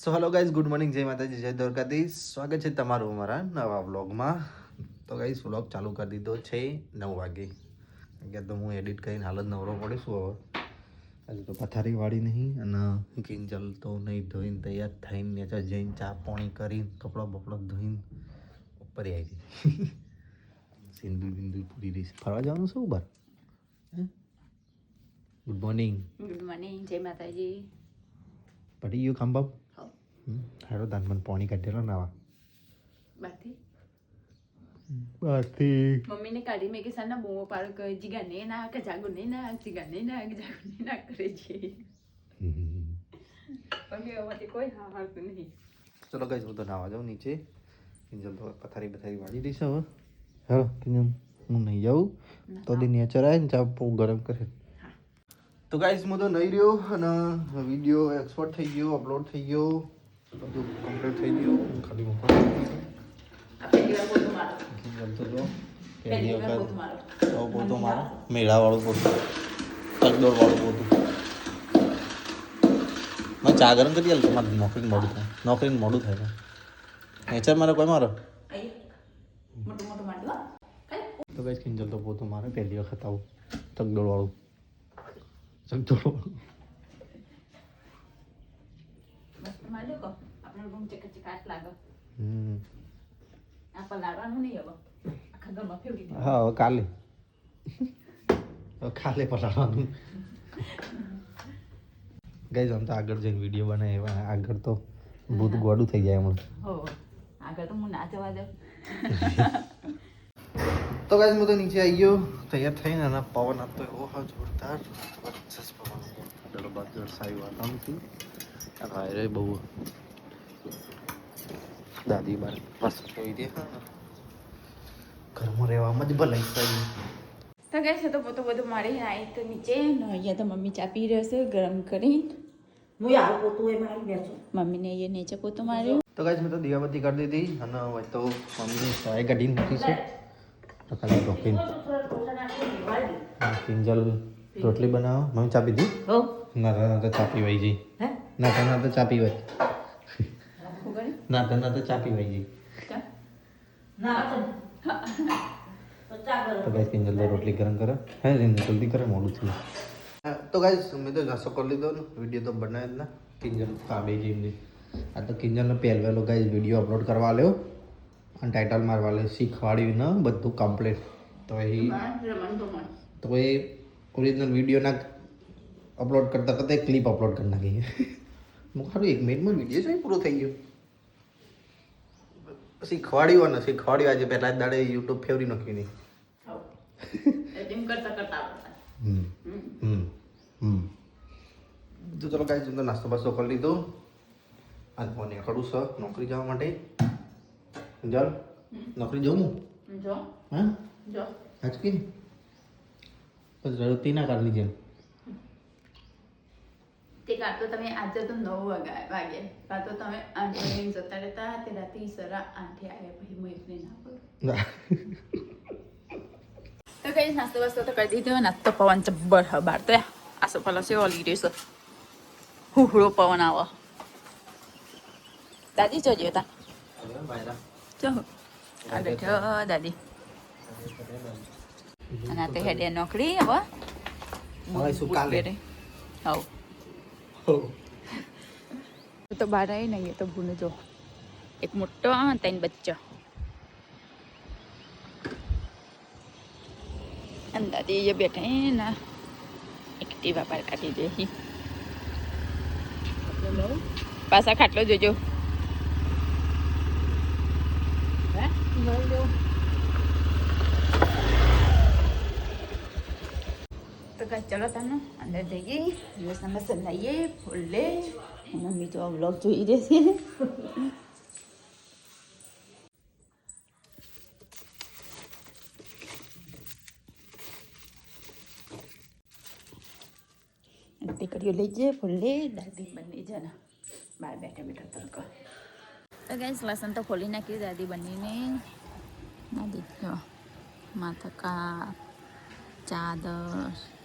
So hello guys good morning જય માતાજી જય દ્વારકાથી સ્વાગત છે તમારું અમારા નવા વ્લોગમાં તો ગાઈઝ વ્લોગ ચાલુ કરી દીધો છે નવ વાગે કે તો હું એડિટ કરીને હાલ જ નવરો પડીશું હવે આજે તો પથારી વાળી નહીં અને કિંજલ તો નહીં ધોઈને તૈયાર થઈને નેચા જઈને ચા પાણી કરીને કપડાં બપડા ધોઈને ઉપર આવી ગઈ સિંધુ બિંદુ પૂરી રહીશ ફરવા જવાનું છે હે ગુડ મોર્નિંગ ગુડ મોર્નિંગ જય માતાજી પટી ગયું ખાંભા હો હારો દાન મને પાણી કાઢેલો નાવા. બાથી બાથી મમ્મીને કાઢી મેં કે સાના બૂમો પાડો કે જીગા ને ના કે જાગો ને ના જીગા ને ના કે જાગો ને ના કરે છે. પણ મેં એમાંથી કોઈ હા હારતું નહીં. ચલો ગાઈસ હું તો નાવા જાઉં નીચે. કિંજલ તો પથારી પથારી વાળી દઈશ હવે. હા કિંજલ હું નહીં જાઉં. તો દી નેચર આવે ને ચા બહુ ગરમ કરે. તો ગાઈસ હું તો નહીં રહ્યો અને વીડિયો એક્સપોર્ટ થઈ ગયો અપલોડ થઈ ગયો. બધું કમ્પ્લીટ થઈ ગયું ખાલી મૂકવા આ પહેલી વાર પોતું મારો કિંજલ તો જો પહેલી પહેલી વાર વખત પોતું મારો આવો પોતો મારો મેળાવાળું પોતું તગદોડ વાળું પોતું મેં ચા ગરમ કરી આલ તમારે નોકરી મોડું થાય નોકરી મોડું થાય નેચર મારે કોઈ મારો અહીં મોટું મોટું માંડવા કઈ તો કઈ કિંજલ તો પોતું મારે પહેલી વખત આવું ચગદોડ વાળું ચગદોડ વાળું મસ્ત માંડ્યો કહો આપણો રૂમ ચક ચકાટ લાગે. હમ. આ પલાળવાનું નહીં હવે. આખા ઘરમાં ફેવરી દે. હા હવે કાલે. હવે કાલે પલાળવાનું. ગઈ આમ તો આગળ જઈને વીડિયો બનાવે આગળ તો ભૂત ગોડું થઈ જાય હમણાં હો આગળ તો હું ના જવા દઉં તો ગાઈસ હું તો નીચે આવી ગયો તૈયાર થઈને અને પવન આપતો એવો હા જોરદાર જબરજસ્ત પવન. ચલો બાદ જળસાયું વાતાવરણથી આ વાયરે બહુ દાદી બાર બસ. જોઈ દે ઘરમાં રહેવામાં જ ભલાઈ થઈ તો કહે છે તો પોતું બધું મારી આવી તો નીચે. ને અહીંયા તો મમ્મી ચા પી રહ્યો છે ગરમ કરીને હું આવું પોતું એ મારી બેસું. મમ્મીને અહીંયા નીચે પોતું માર્યું. તો ગાઈસ મેં તો દીવાબત્તી કરી દીધી અને હવે તો મમ્મી ચાય કાઢીને મૂકી છે. તો ખાલી ઢોકીને કિંજલ રોટલી બનાવો. મમ્મી ચા પીધી? હો. ના ના તો ચા પીવાઈ જઈ હે? ના તો ના તો ચા કરે ના તો ના તો ચા પીવાઈ જઈ ના તો તો ચા ગાઈસ કિંજલ રોટલી ગરમ કરે. હે જલ્દી કરે મોડું થયું. તો ગાઈસ મેં તો નાસ્તો કરી લીધો ને વીડિયો તો બનાવી જ ના કિંજલ કાબે જઈને આ તો કિંજલનો પહેલવેલો ગાઈસ વીડિયો અપલોડ કરવા લ્યો અને ટાઇટલ મારવા લે શીખવાડ્યું ને બધું કમ્પ્લીટ તો એ તો એ ઓરિજિનલ વિડીયોના અપલોડ કરતા કરતા એક ક્લિપ અપલોડ કરી નાખી. હું ખાલી એક મિનિટમાં વીડિયો છે પૂરો થઈ ગયો. શીખવાડ્યું અને શીખવાડ્યું આજે પહેલા જ દાડે યુટ્યુબ ફેવરી નાખ્યું નહીં એમ કરતા કરતા હમ. હમ. હમ. તો ચલો કાંઈ જમતો નાસ્તો બાસ્તો કરી લીધો. આજ મને ખડું છે નોકરી જવા માટે. જલ નોકરી જવું? જો. હા? જો. આજ કે? બસ રડતી ના કાઢલી જેમ તે કાં તો તમે આજે તો નવ વાગ્યા વાગે કાં તો તમે આઠ વાગે જતા રહેતા તે રાતે સરા આઠે આવ્યા પછી હું એટલે ના કરું તો કઈ નાસ્તો વાસ્તો તો કરી દીધો નાસ્તો પવન જબ્બર હ બાર તો આસો પેલો સેવો લઈ રહ્યો છે? હુહળો પવન આવો. દાદી જોજો તા જો. આ બેઠો દાદી. અને આ તો હેડે નોકરી હવે. હવે શું કાલે? હવ. તો બહાર આવી નહીં તો ભૂને જો. એક મોટો ત્રણ બચ્ચો. અને દાદી એ બેઠા હે ને એક્ટિવા પર કાઢી દે પાછા ખાટલો જોજો. હે? તો કઈ ચલો તને અંદર જઈએ દિવસના મસલ લઈએ ફૂલે મમ્મી તો વ્લોગ જોઈ રહેશે દીકરીઓ લઈ જઈએ ફૂલે દાદી બંને જણા બહાર બેઠા બેઠા તડકો તો ગેસ લસણ તો ખોલી નાખ્યું દાદી બંનેને દાદી જો માથા કાપ ચાદર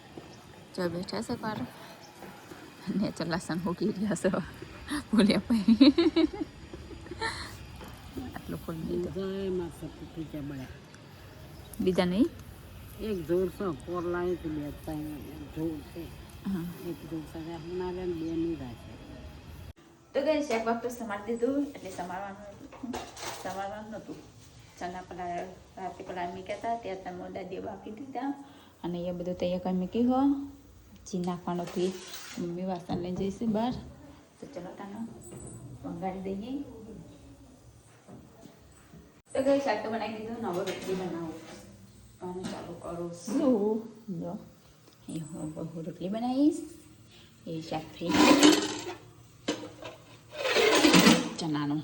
જો બેઠા છે પારો ને લસણ ઉગી રહ્યા છે. બોલ્યા પછી. આટલું ખોલી દીધું. બીજા નહીં? એક જોર છે કોર લાવી તો બે ત્રણ જોર છે. હા. એક જોર સગા હોનારે ને બે નીરા રાખે તો ગઈ શાક બાક તો સમારી દીધું એટલે સમારવાનું સમારવાનું નહોતું ચણા પેલા રાતે પેલા મૂક્યા કહેતા ત્યાં તમે દાદીએ બાફી દીધા. અને એ બધું તૈયાર કરી મૂકી હો. જી નાખવાનો એ મમ્મી વાસણ લઈ જઈશું બહાર. તો ચલો તાનો વંગાડી દઈએ. તો ગઈ શાક તો બનાવી દીધું નવો રોટલી બનાવું અને ચાલુ કરું શું? જો. એ હું બહુ રોટલી બનાવીશ. એ શાક ફ્રી ચણાનું.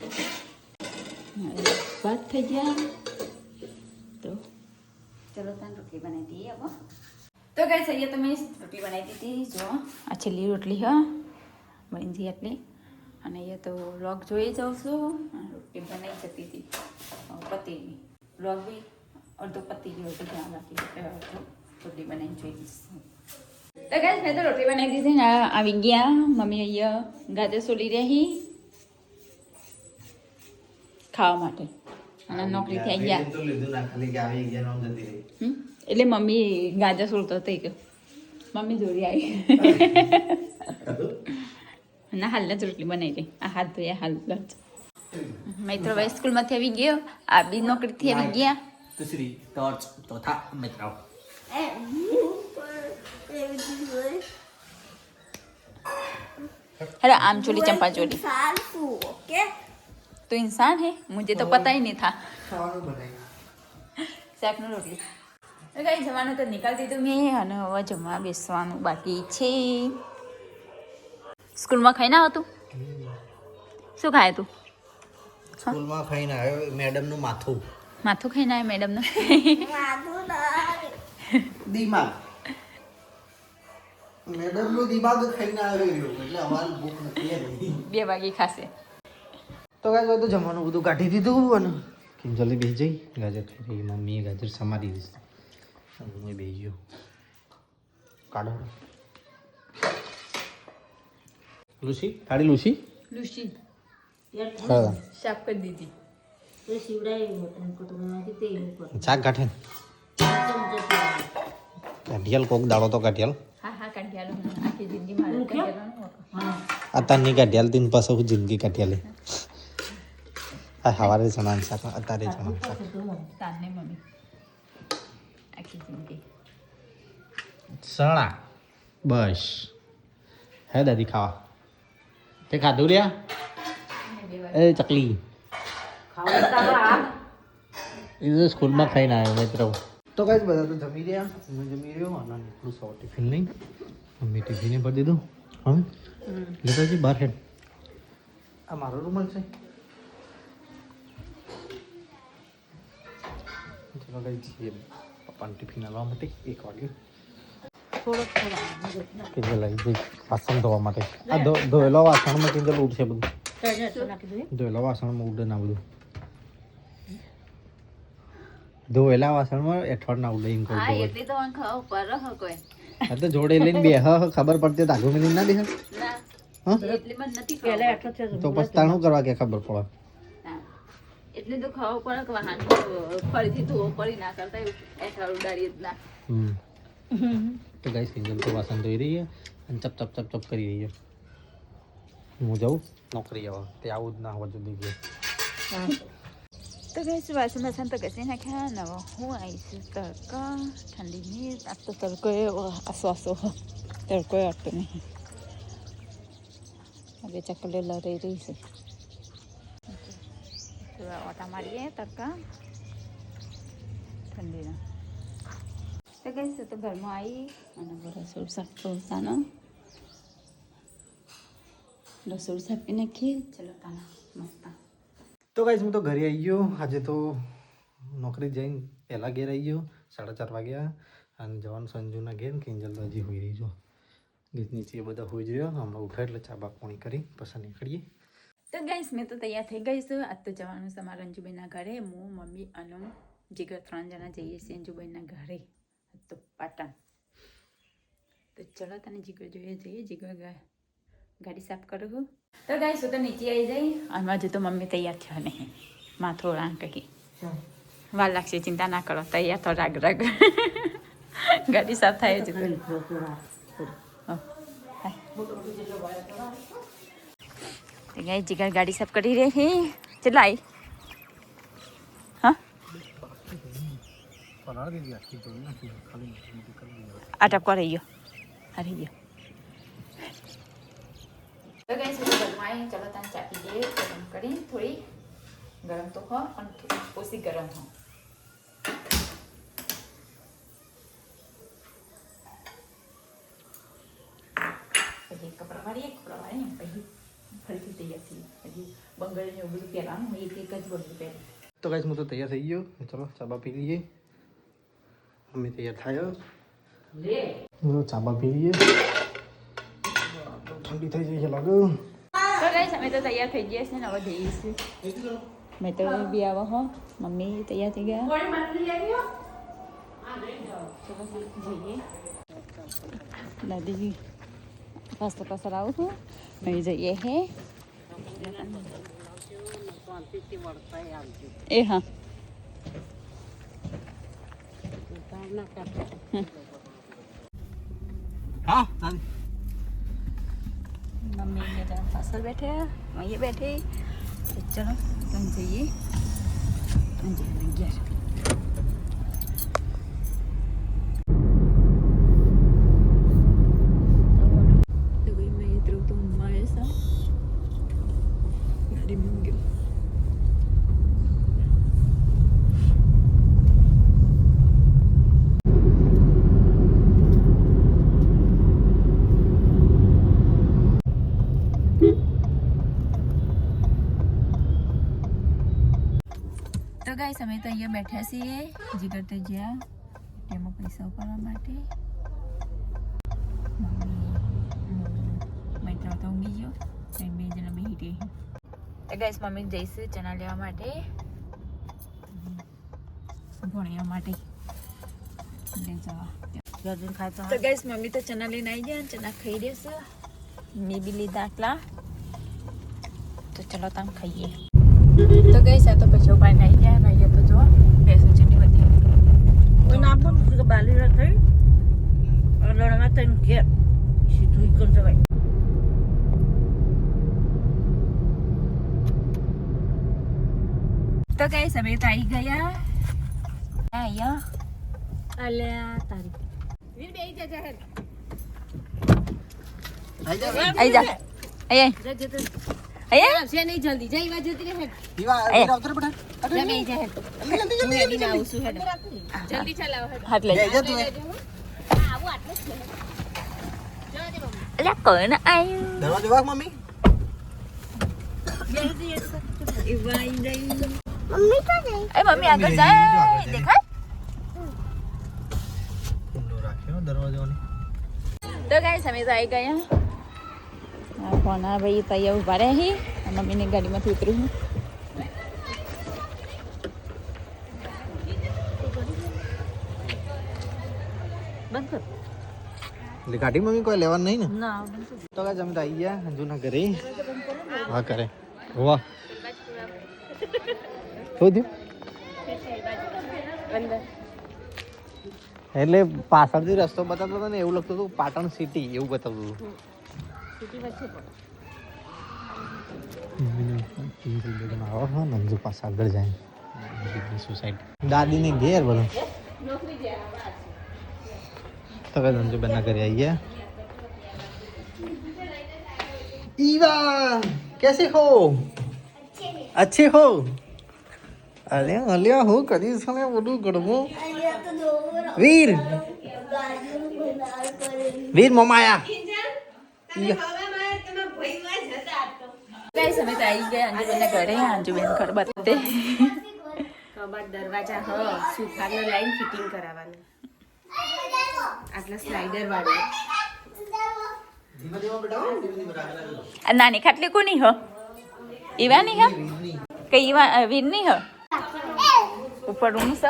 ભાત થઈ ગયા. તો ચલો તાન રોટલી બનાવી દઈએ હવે. તો કઈ અહીંયા તમે રોટલી બનાવી દીધી જો આ છેલ્લી રોટલી હ. બની ગઈ આટલી. અને અહીંયા તો વ્લોગ જોઈ જાઉં છું રોટલી બનાવી જતી હતી પતિની. વ્લોગ બી અડધો પતી ગયો હતો ધ્યાન રાખી રોટલી બનાવીને જોઈ દઈશ તો ગાઈસ મેં તો રોટલી બનાવી દીધી ને આવી ગયા. મમ્મી અહીંયા ગાજર સોલી રહી. ખાવા માટે. અને નોકરીથી આવી ગયા. તો લીધું ના ખાલી કે આવી ગયા નામ જતી રહી હમ? એટલે મમ્મી ગાજર સોલતો થઈ ગયો મમ્મી દોડી આવી ના હાલ જ રોટલી બનાવી દઈ આ હાથ ધોયા હાલ જ મિત્રો ભાઈ સ્કૂલમાંથી આવી ગયો આ બી નોકરીથી આવી ગયા તીસરી ટોર્ચ ચોથા મિત્રો अरे आम चोली चंपा चोली तो इंसान है मुझे तो पता ही नहीं था ખાવાનું કઈ જવાનું તો નીકળી દીધું મેં અને હવે જમવા બેસવાનું બાકી છે. સ્કૂલમાં ખાઈ ના હતું શું ખાય તું? સ્કૂલમાં ખાઈને આવ્યો મેડમનું માથું. માથું ખાઈને આવ્યા મેડમનું? દિમાગ. મેડમનું દિમાગ ખાઈને આવ્યો એટલે અમારી ભૂખ નથી બે વાગે ખાશે. તો ગાય તો જમવાનું બધું કાઢી દીધું અને જલ્દી બેસી જઈ ગાજર ખાઈ રહી મમ્મીએ ગાજર સમારી દીધી. હું બે ગયો કાઢો લુસી તારી લુસી લુસી હા સાફ કરી દીધી શાક કાઢે કાઢિયાલ કોક દાડો તો કાઢિયાલ હા હા કાઢ્યાલો આખી જિંદગી મારે કાઢ્યાલો હા અત્યારની કાઢિયાલ તીન પાસે હું જિંદગી કાઢિયાલે આ સવારે ચણાનું શાક અત્યારે ચણાનું શાક તારને મમ્મી ચણા બસ. હે દાદી ખાવા. તે ખાધું વાગે એ ચકલી. ખાવું તારા એ તો સ્કૂલમાં ખાઈને આવ્યો મિત્રો તો. કઈ બધા તો જમી રહ્યા? હું જમી રહ્યો અને નીકળું સૌ ટિફિન લઈ મમ્મી ટિફિને ભરી દીધું. હવે લેતાજી બહાર હેડ. આ મારો રૂમાલ છે. ચલો કઈ છીએ પપ્પાને ટિફિન માટે એક વાગે કિંજલ આવી જઈ વાસણ ધોવા માટે આ ધો ધોયેલા વાસણમાં કિંજલ ઉડશે બધું ધોયેલા વાસણમાં ઉડે ના બધું ધોયેલા વાસણમાં એઠવાડ ના ઉડે એમ કહું હા તો જોડે લઈને બે હ ખબર પડતી તો આગળ મિલી ના દે ના હા એટલી મને નથી પહેલા ખબર એટલો છે તો પછી તાણું કરવા કે ખબર પડે. એટલી તો ખબર પણ વાહન ફરીથી ધોવો પડી ના કરતા એવું એઠવાડ ઉડાડી જ ના. હમ. તો ગાઈસ કિંજલ તો વાસણ ધોઈ રહી છે અને ચપ ચપ ચપ ચપ કરી રહી છે. હું જાઉં? નોકરી આવો તે આવું જ ના હોવા જોઈએ હા તો ગઈ વાસણ વાસણ તો ઘસી નાખ્યા. નવો હું આવીશ તડકા ઠંડી મિર્ચ આ તો તડકો એવો આસો આસો તડકો આવતો નહીં. હવે ચકલે લઈ રહી છે. થોડા ઓટા મારીએ તડકા ઠંડીના. તો ગઈ તો ઘરમાં આવી અને રસોડ સાફ પહોંચાનો રસોઈ શાક નાખીએ ચલો તાના મસ્ત. તો ગાઈસ હું તો ઘરે આવી ગયો. આજે તો નોકરી જઈને પહેલાં ઘેર આવી ગયો, સાડા ચાર વાગ્યા. અને જવાનું સંજુના ઘેર કિંજલ તો હજી હોઈ રહી, જો. ગીત નીચે બધા હોઈ રહ્યો. હમણાં ઉઠા એટલે ચા બા પાણી કરી, પછી નીકળીએ. તો ગાઈસ મેં તો તૈયાર થઈ ગઈ છું. આજ તો જવાનું છે મારા અંજુબેનના ઘરે. હું મમ્મી અનુ જીગર ત્રણ જણા જઈએ છીએ અંજુબેનના ઘરે. તો પાટણ. તો ચલો તને જીગર જોઈએ જઈએ. જીગર ગાડી સાફ કરું છું. તો ગાઈસ હું તો નીચે આવી જઈ. અને હજુ તો મમ્મી તૈયાર થયો નહીં માં થોડા કહી વાર લાગશે ચિંતા ના કરો. તૈયાર તો રાગ રાગ. ગાડી સાફ થાય જ ગાઈ જીગર ગાડી સાફ કરી રહી છે. ચલાઈ હા? આ ટપકો રહી ગયો. આ રહી ગયો. તો ગાઈસ હું ઘરમાં આવી ચલો ત્યાં ચા પી લઈએ. ગરમ કરી થોડી ગરમ તો હો ઓછી ગરમ હો. પછી કપડાં વાળીએ ફરીથી તૈયાર થઈએ હજી બંગલ ને એવું બધું પહેરવાનું એક એક જ બધું પહેરે. તો ગાઈસ હું તો તૈયાર થઈ ગયો. ચલો ચાબા પી લઈએ. અમે તૈયાર થયો. ચાબા પી લઈએ. ઠંડી થઈ જઈ છે લાગે. તો ગાઈસ અમે તો તૈયાર થઈ ગયા છે ને હવે જઈશું મેં તો બી આવો હો. મમ્મી તૈયાર થઈ ગયા. જઈએ. દાદીજી પાછળ પાછળ આવું છું. અહીં જઈએ હે? એ હા. હા મમ્મી પાછળ બેઠે. અહીં બેઠી. ચલો તમે જઈએ. જઈએ ઘેર તો ભાઈ મેં ઇતરો તો ઊંઘમાં આવ્યા છે ગાડીમાં ઊંઘ્યો તો અહીંયા બેઠા છીએ જીગર તો જ્યાં તેમાં પૈસા ઉપાડવા માટે. મિત્રો તો ઊંઘી ગયો. ત્રણ બે જણા બેહી રહી તો ગાઈસ મમ્મી જઈશું ચણા લેવા માટે. ભણ્યા માટે. લઈ જવા. ખાતા તો ગાઈસ મમ્મી તો ચણા લઈને આવી ગયા ચણા ખાઈ દેશે મેં બી લીધા આટલા. તો ચલો તમે ખાઈએ. તો ગઈ છે તો પછી ઉપાય આવી ગયા અને અહીંયા તો જો ભેંસો ચેટલી બધી કોઈ ના પણ કે બાલી રાખી તને કે સીધું ઈ કર તો કઈ સમય તો આવી ગયા? આ અહીંયા અલ્યા તારી. આવી જા અહીંયા આઈ છે નહીં જલ્દી. જઈ વા જતી રહે હાથ લઈ અલ્યા કોણ આયું દરવાજો વાગ મમ્મી એ મમ્મી આગળ જાય દેખાય ખુલ્લો રાખ્યો દરવાજો તો ગાઈસ અમે તો આવી ગયા આ કોના ભાઈ તૈયાર ઊભા રહ્યા હી મમ્મીની ગાડીમાંથી ઉતરું છું બંધ કર એટલે ગાડી મમ્મી કોઈ લેવાનું નહીં ને? ના. તો કાંઈ જમતા આવી ગયા અંજુના ઘરે. હા કરે. વાહ. શું થયું? એટલે પાછળથી રસ્તો બતાવતો હતો ને એવું લાગતું હતું પાટણ સિટી એવું બતાવતું હતું. ને પાસે આગળ જાય સોસાયટી દાદીને ઘેર બધું તો કઈ ધનજુબેનના ઘરે આવી ઈવા કેસે હો? અચ્છે હો. અરે અલ્યા હું કદી સમય બધું ગળવું વીર. વીર મમાયા. ગાઈસ અમે તો આવી દરવાજા લાઈન ફિટિંગ કરાવવાનું. આટલા સ્લાઇડર વાળું. આ નાની ખાટલી કોની હ? ઈવાની હ? કે ઈવા વીરની હ? ઉપર રૂમ સ?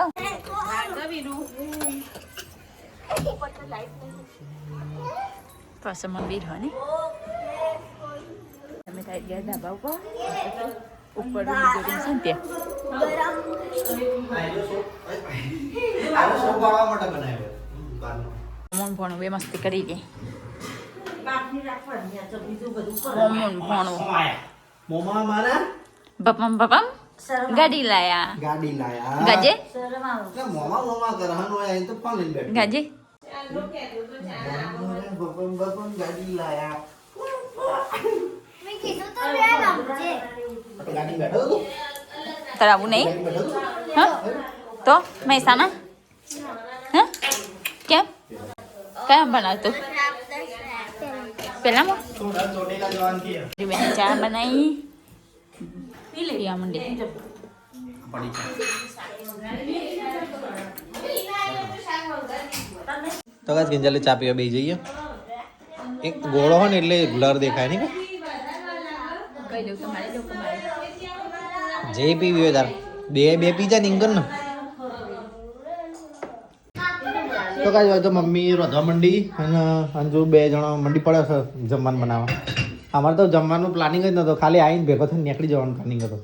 પાસે મંદિર હોય ને? સાઈડ ગયા ધાબા ઉપર? ઉપર બીજો રૂમ છે ને ત્યાં. મોન ભણું બે મસ્તી કરી મારા બપમ બપમ. ગાડી લાયા. ગાડી લાયા. ગાજે? મોમા મોમા કરવાનું હોય તો ગાજે? ગાડી લાયા. મેં કીધું તો બે રમજે તો ગાડી બેઠો તું તારે આવું નહીં ગાડી બેઠો તું હા તો મહેસાણા હા કેમ કયા ભણાવતું પેલામાં થોડા ચોટેલા જવાન કે બેન ચા બનાવી પી લે પીવા માંડી પડી તો કાચ ગંજાલે ચા પીવા બેસી જઈએ એક ગોળો હોય ને એટલે બ્લર દેખાય નહીં કહી દઉં તમારે જો તમારે જે પીવી હોય તાર. બે બે પી જાય ને તો કાંઈ હોય તો મમ્મી રોધવા મંડી અને અંજુ બે જણા મંડી પડે છે જમવાનું બનાવવા. અમારે તો જમવાનું પ્લાનિંગ જ નતો ખાલી આવીને ભેગો થઈને નીકળી જવાનું પ્લાનિંગ હતો.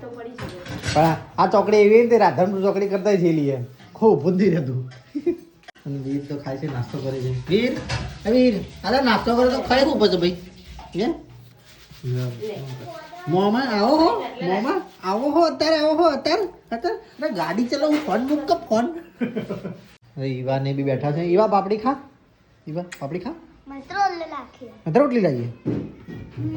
તો પણ આ ચોકડી એવી રીતે રાધનપુર ચોકડી કરતા છેલી છે ખૂબ બુદ્ધિ રહેતું અને વીર તો ખાય છે નાસ્તો કરે છે. વીર વીર અરે નાસ્તો કરે તો ખાય ખૂબ છે ભાઈ. હે? મોમાં આવો હો મોમાં આવો હો અત્યારે આવો હો અત્યારે અત્યારે. ગાડી ચલાવું ફોન બુક કે ફોન. ઈવા ને બી બેઠા છે. ઈવા પાપડી ખા. ઈવા પાપડી ખા. મૈત્રો રોટલી લાવીએ.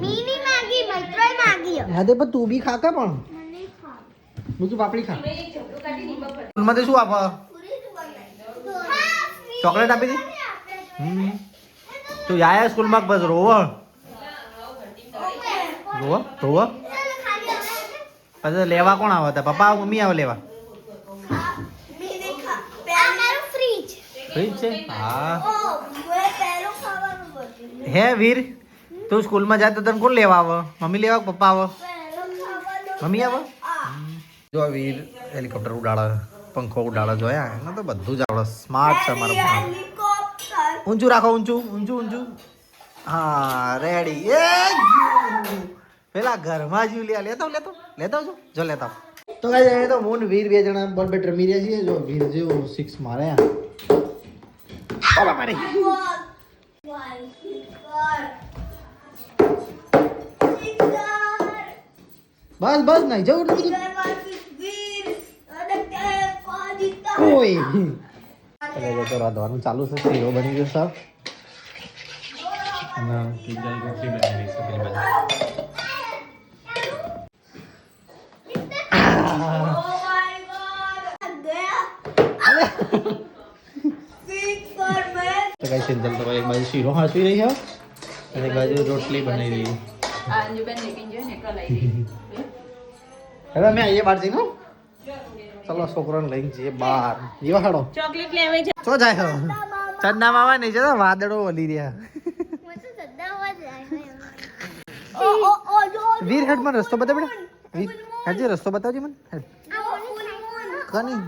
મીની માગી મૈત્રોય માગી હા તે પણ તું બી ખા કે પણ? મને ખા. પાપડી ખા. મતે શું આપ? ચોકલેટ આપી દી? તું આયા સ્કૂલમાં બસ રોવ? રોવ રોવ પછી લેવા કોણ આવે? તા પપ્પા મમ્મી આવે લેવા? હા. હે વીર, તું સ્કૂલમાં જાય તો તને કોણ લેવા આવે? મમ્મી લેવા પપ્પા આવે? મમ્મી આવે? જો વીર, હેલિકોપ્ટર ઉડાડે, પંખો ઉડાડે, જોયા? એને તો બધું જ આવડે. સ્માર્ટ છે મારો. ઊંચું રાખો, ઊંચું ઊંચું ઊંચું. હા રેડી એ. પેલા ઘરમાં જ લ્યા લેતો લેતો લેતો છો જો લેતા તો ગાઈસ અહીંયા તો મૂન વીર બે જણા બોલ બેટ રમી રહ્યા છીએ. જો વીર જેવો સિક્સ મારે ઓલા મારે. બસ બસ નહીં જવું બધું. ઓય એટલે તો રાંધવાનું ચાલુ છે શીરો બની ગયો સાહેબ. અને કિંજલ રોટલી બનાવી છે પેલી બાજુ તો કઈ કિંજલ તો એક બાજુ શીરો હાંસવી રહી છે અને એક બાજુ રોટલી બનાવી રહી હવે અમે આવીએ બહાર જઈને ચલો છોકરાને લઈને જઈએ બહાર. જીવા હાડો. ચોકલેટ લેવી છે. જાય ચંદા મામા નહીં જતા વાદળો વળી રહ્યા. વીરઘાટમાં હેડ રસ્તો બધા બેટા. વીર હેડ જે રસ્તો બતાવજે મને? કોની?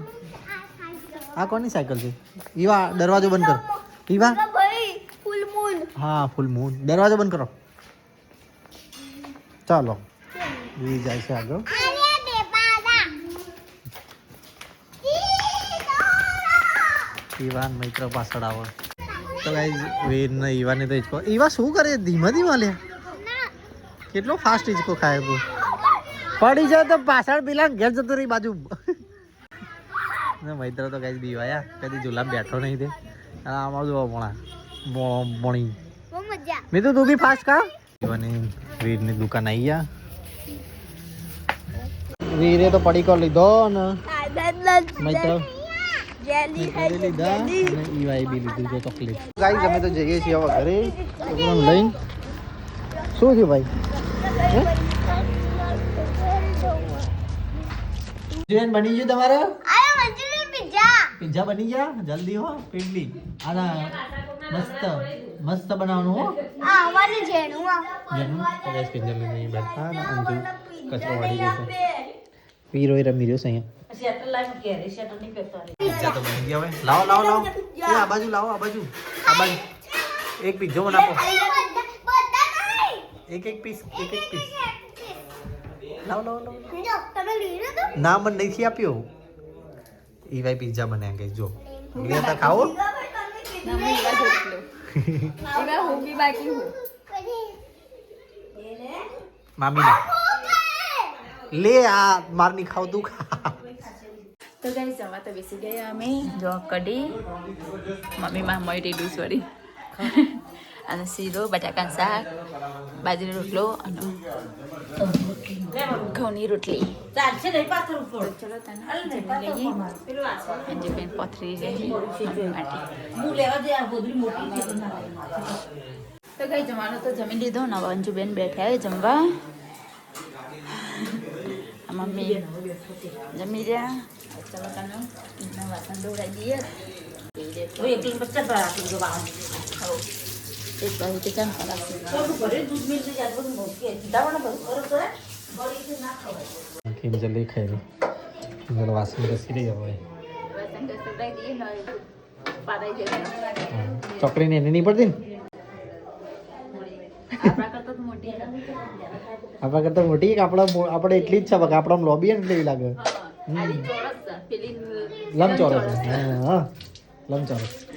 આ કોની સાયકલ છે? ઈવા, દરવાજો બંધ કર. ઈવા? હા, ફૂલ મૂન. દરવાજો બંધ કરો. ચાલો. એ જાય છે આગળ. ઈવાન મિત્ર પાછળ આવો. તો ગાઈઝ વેન ઈવાને તો હિંચકો ઈવા શું કરે? ધીમા ધીમા લે કેટલો ફાસ્ટ હિંચકો ખાય તું. પડી જાય તો પાછળ પેલા ઘેર જતો રહી બાજુ. મૈત્ર તો કઈ બીવાયા. કદી જુલાબ બેઠો નહીં તે. આમાં જોવા ભણા ભણી મેં તો તું બી ફાસ્ટ કા વીરની દુકાન આવી ગયા. વીરે તો પડીકો લીધો ને મૈત્ર અમે તો જઈએ છીએ હવે ઘરે. લઈને. શું થયું ભાઈ? જીવન બની ગયું તમારે? પિઝા બની ગયા? જલ્દી હો પીડલી. આના મસ્ત મસ્ત બનાવવાનું હો. જેનું? તો ગાઈઝ પિઝા લઈને બેઠા અને અંજુ કચરો વાળી ગયો છે. વીરો એ રમી રહ્યો છે અહીંયા. શેટર લાઈન ઘેરે શેટર નહીં પહેરતો પિઝા તો બની ગયા હવે. લાવો લાવો લાવો. એ આ બાજુ લાવો આ બાજુ. આ બાજુ. એક પિઝ્ઝો બનાવો એક એક પીસ એક એક પીસ લાવો લાવો લાવ. ના મને નથી આપ્યો. ઈ ભાઈ પિઝા બનાવ્યા ગઈ જો લે તો ખાઓ. મામી ના લે આ મારની ખાવ તું ખા. તો ગઈ જવા તો બેસી ગયા અમે. જો કઢી. મમ્મી માં મળી રેડું સોરી અને શીરો બટાકાનું શાક બાજરી રોટલો અને ઘઉંની રોટલી અંજુ બેન પથરી રહી દે તો કઈ જમવાનું તો જમી લીધો ને હવે અંજુબેન બેઠા જમવા મમ્મી જમી રહ્યા વાસણ ધોવડાવી દઈએ એકલી બચ્ચા રાખી બહાર. એક બાજુ. કિંજલ ખાઈ લે વાસણ ઘસી ને ચોકડીને એને નહીં પડતી ને આપણા કરતા મોટી. આપણા આપણા એટલી જ છે આપણા લોબી ને એટલે એવી લાગે લંબચોરસ હા હા લંબચોરસ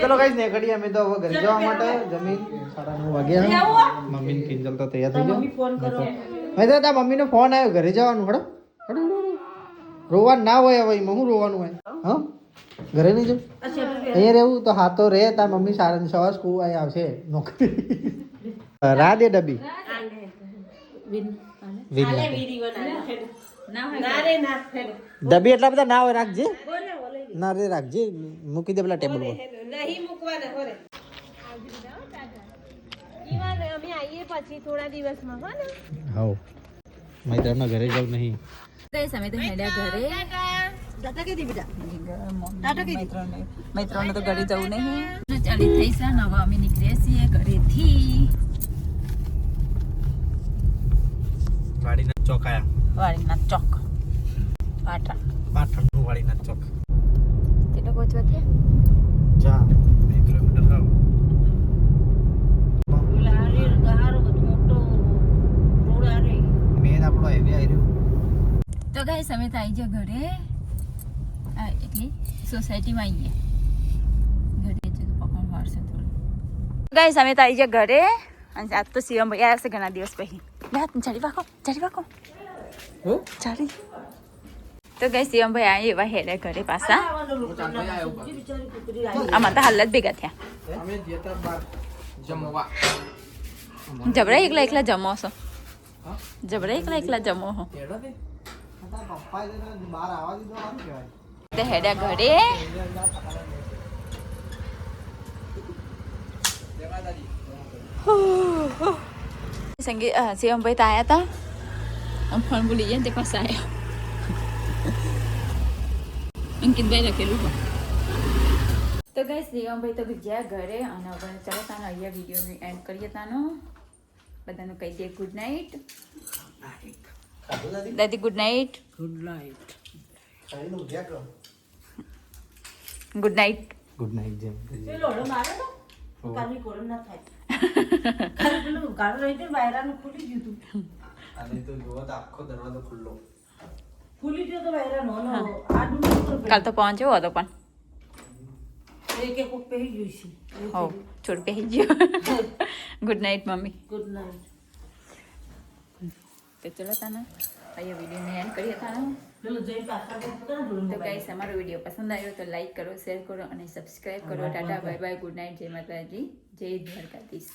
તો ચલો ગાઈસ ને ઘડી અમે તો હવે ઘરે જવા માટે જમીન સાડા નવ વાગ્યા. મમ્મી ને કિંજલ તો તૈયાર થઈ મમ્મી ફોન કરો. ગયા મેં તો મમ્મી નો ફોન આવ્યો ઘરે જવાનું હડો. રોવાનું ના હોય હવે એમાં રોવાનું હોય? હા? ઘરે નહીં જવું. અહીંયા રહેવું તો હા તો રે તાર મમ્મી સાડા સવાર સ્કૂલ અહીં આવશે. નોકરી. રાધે દે ડબ્બી. વિન. ડબ્બી એટલા બધા ના હોય રાખજે. ના રે રાખજે. મૂકી દે પેલા ટેબલ પર નહીં મૂકવાના હોરે. ઈવાન અમે આવીએ પછી થોડા દિવસમાં હો ને. હાઉ. મેં તો ઘરે જાઉં નહીં. કઈ સમય તો હેડ્યા ઘરે. દાદા કીધી બેટા મૈત્રોને તો ઘરે જવું નહીં. ચાલી થઈ છે ને અમે નીકળીએ છીએ ઘરેથી. ચોક આયા વાડીના ચોક પાટણ પાટણનું વાડીના ચોક કેટલો પહોંચવા છે જા બે કિલોમીટર રહ્યો. તો ગાય સમય તો આવી ગયા ઘરે. એટલે સોસાયટીમાં આવીએ ઘરે જતું પકડ વાળશે થોડું. ગાઈ સમય તો આવી ગયા ઘરે. અને આજ તો શિવમ ભાઈ આવ્યા છે ઘણા દિવસ પછી. ચાલી પાકો ચાલી પાકો હું ચાલી તો ગઈ શિવમ ભાઈ આવી એવા હેડે ઘરે પાછા આમાં તો હાલ જ ભેગા થયા જબરા એકલા એકલા જમો છો જબરા એકલા એકલા જમો છો કેડા દે પપ્પા બહાર સંગીત શિવમભાઈ તો આવ્યા હતા આમ ફોન ભૂલી ને તે પાસે આવ્યા અંકિતભાઈ લખેલું પણ તો ગઈ શિવમભાઈ તો ગયા ઘરે અને હવે ચાલો તાનો અહીંયા વિડીયોને એન્ડ કરીએ તાનો બધાનું કહી દઈએ ગુડ નાઇટ દાદી good night good night good night good night જેમ કોરમ થાય કાલ તો પહોંચ્યો હતો પણ. છોડ પહેરી ગયો. Good night mummy. Good night તો ચલો તાના અહીંયા વિડીયોને એન્ડ કરીએ તાના. તો ગાઈસ અમારો વીડિયો પસંદ આવ્યો તો લાઈક કરો શેર કરો અને સબસ્ક્રાઇબ કરો. Tata bye bye good night જય માતાજી જય દ્વારકાધીશ.